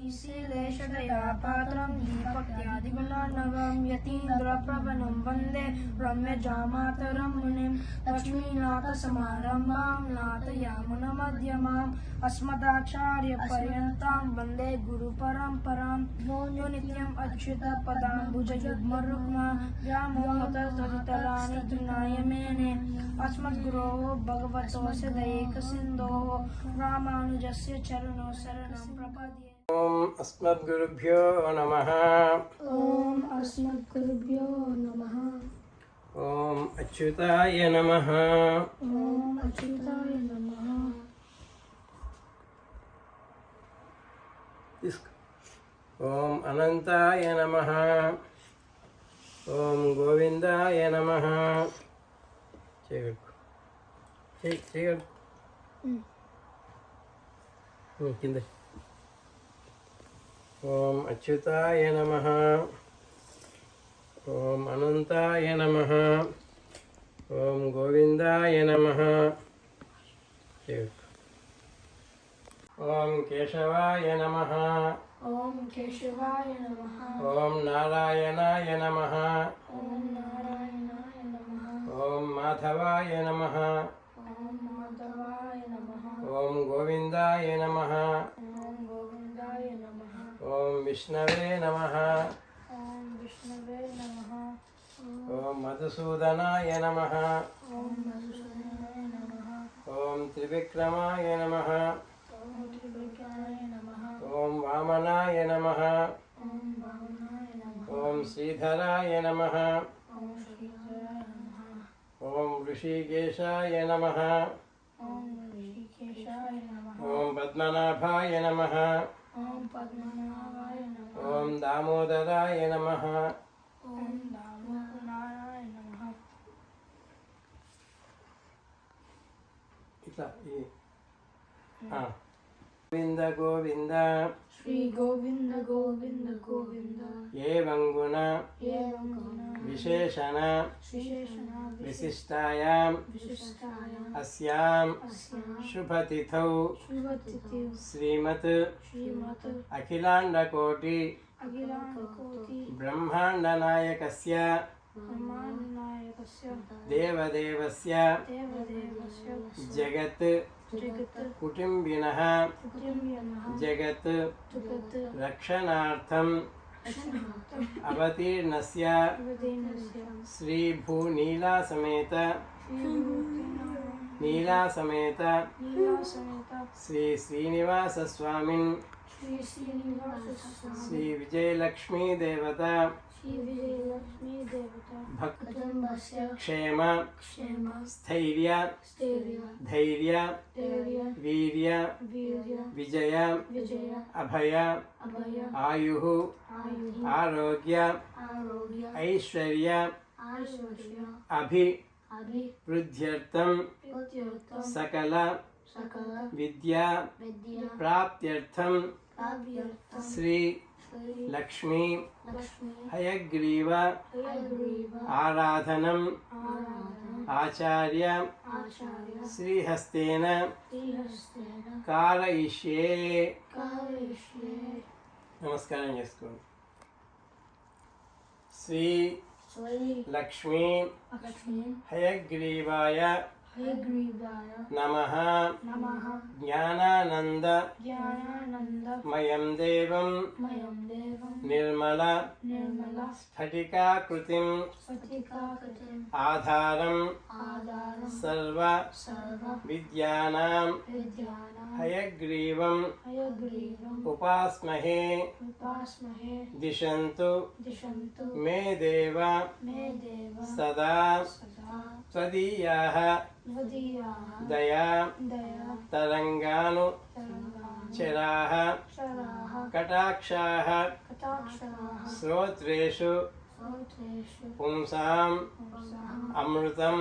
श्रीशीलेशदया पात्रं वंदे रम्यजामातरं मुनिं लक्ष्मीनाथसमारम्भां नाथयामुनमध्यमाम् अस्मदाचार्यपर्यन्तां वंदे गुरुपरम्परां यो नित्यम् अच्युतपदाम्बुजयुग्मरुग्म व्यामोहतस्तरितराणि तृणाय मेने अस्मद्गुरोः भगवतोऽस्य दयैकसिन्धोः रामानुजस्य चरणो शरणं प्रपद्ये। ॐ अस्मद्गुरुभ्यो नमः ॐ अस्मद्गुरुभ्यो नमः ॐ अच्युताय नमः ॐ अच्युताय नमः ॐ अनन्ताय नमः ॐ गोविन्दाय नमः కింద ఓం అచ్యుతాయ నమ ఓం అనంతాయ నమ ఓం గోవిందాయ నమ ఓం కేశవాయ నమ ఓం కేశవాయ నమ ఓం నారాయణాయ నమ ఓం నారాయణాయ నమ ఓం మాధవాయ నమ ఓం మాధవాయ నమ ఓం గోవిందాయ నమ विष्णवे नमः ॐ विष्णवे नमः ॐ मधुसूदनाय नमः ॐ मधुसूदनाय नमः ॐ त्रिविक्रमाय नमः ॐ त्रिविक्रमाय नमः ॐ वामनाय नमः ॐ श्रीधराय नमः ॐ ऋषिकेशाय नमः ॐ पद्मनाभाय नमः ఓం దామోదరాయ నమ. ఓం దామోదరాయ నమ. ఇట్లా గోవింద గోవింద. శ్రీ గోవింద గోవింద గోవింద. ఏ వంగుణ ఏ వంగుణ विशेषण विशिष्टायां अस्यां शुभतिथौ श्रीमत् अखिलाण्डकोटि ब्रह्माण्डनायकस्य देवदेवस्य जगत् कुटुम्बिनः जगत् रक्षणार्थं अवतीर्णस्य श्रीभूनीलासमेत नीलासमेत श्रीश्रीनिवासस्वामिन् श्रीविजयलक्ष्मीदेवता क्षेम स्थैर्य धैर्य वीर्य विजय अभय आयु आरोग्य ऐश्वर्य अभि वृद्ध्यर्थम सकल विद्या प्राप्त्यर्थम श्री లక్ష్మీ హయగ్రీవ ఆరాధనం ఆచార్య శ్రీహస్తేన కారయిష్యే. నమస్కారం చేసుకోండి. శ్రీ లక్ష్మీ హయగ్రీవాయ नमः ज्ञानानन्द मयं देवं निर्मल स्फटिकाकृतिम् आधारं सर्व विद्यानां हयग्रीवम् उपास्महे दिशन्तु मे देव सदा స్వదీయాహ దయా తరంగాను చరాహ కటాక్షాహ శ్రోత్రేషు పుంసాం అమృతం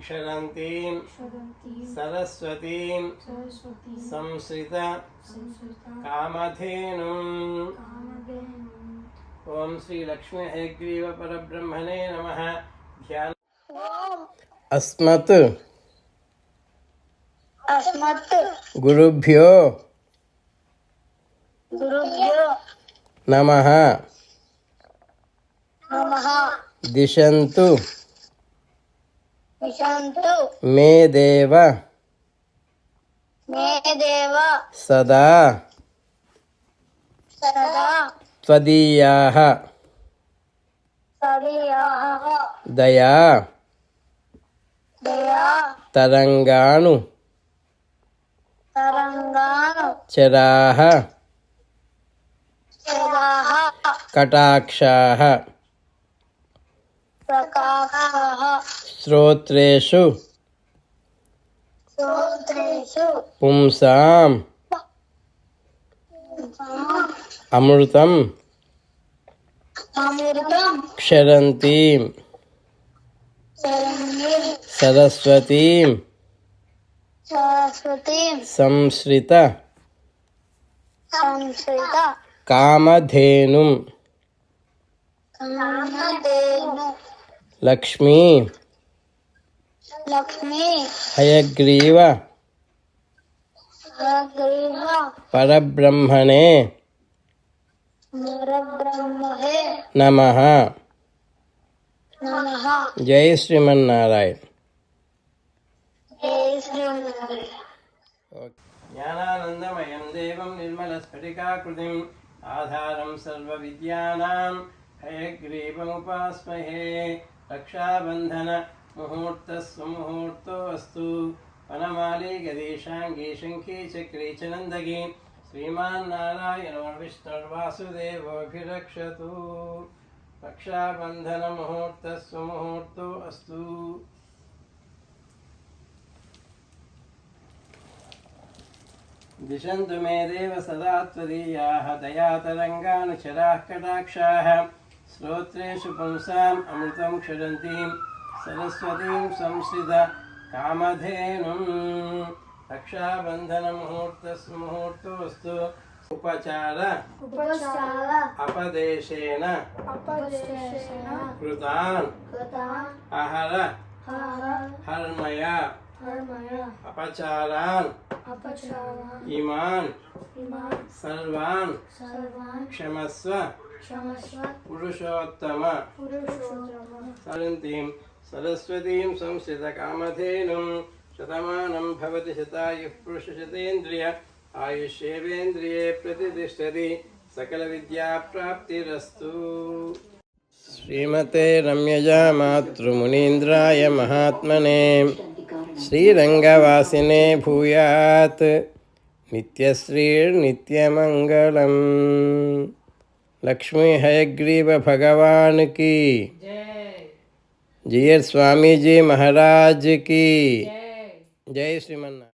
క్షరంతీం సరస్వతీం సంశ్రిత కామధేను ఓం శ్రీ లక్ష్మీ హయగ్రీవ పరబ్రహ్మణే నమ ధ్యాన अस्मत्। अस्मत्। गुरुभ्यो। गुरुभ्यो। नमः। नमः। दिशन्तु। दिशन्तु। मे देव। मे देव। सदा। सदा। त्वदीयाः। त्वदीयाः दया। తరంగాణు తరంగాను. చరాः సదాః కటాక్షాः ప్రకాశః శ్రోత్రేషు. పుంసాం. అమృతం. క్షరంతీం. శరణ్యం సరస్వతీం సరస్వతీం సంశ్రిత సంస్కృత కామధేనుం కామధేను లక్ష్మీ లక్ష్మీ హయగ్రీవ అగ్రీవ పరబ్రహ్మణే నరబ్రహ్మహే నమ నమః జై శ్రీమన్నారాయణ. జ్ఞానానందమయం దేవం నిర్మలస్ఫటికాకృతిం ఆధారం సర్వవిద్యానాం హయగ్రీవముపాస్మహే. రక్షాబంధన ముహూర్త సుముహూర్తో అస్తు వనమాలి గదీశాంగీ శంఖీ చక్రీ చ నందగి శ్రీమాన్ నారాయణో విష్ణుర్వాసుదేవోభిరక్షతు रक्षाबन्धनमुहूर्तस्वमुहूर्तो अस्तु दिशन्तु मे देव सदा त्वदीयाः दयातरङ्गानुचराः कटाक्षाः श्रोत्रेषु पुंसाम् अमृतं क्षरन्तीं सरस्वतीं संस्थित कामधेनुं रक्षाबन्धनमुहूर्तस्मुहूर्तोऽस्तु ఉపచార అపదేశేన కృతాన్ అహర హర్మయ అపచారాన్ ఇమాన్ సర్వాన్ క్షమస్వ పురుషోత్తమ సరంతీం సరస్వతీం సంస్థిత కామధేనుం శతమానం భవతి శతాయు పురుష శతేంద్రియ आयुष्येवेन्द्रिये प्रतिष्ठति सकलविद्याप्राप्तिरस्तु। श्रीमते रम्यजा मातृमुनीन्द्राय महात्मने श्रीरङ्गवासिने भूयात् नित्यश्रीर्नित्यमङ्गलम्। लक्ष्मी हयग्रीव भगवान की। जय। स्वामी जी महाराज की। जय। श्रीमन्नारायण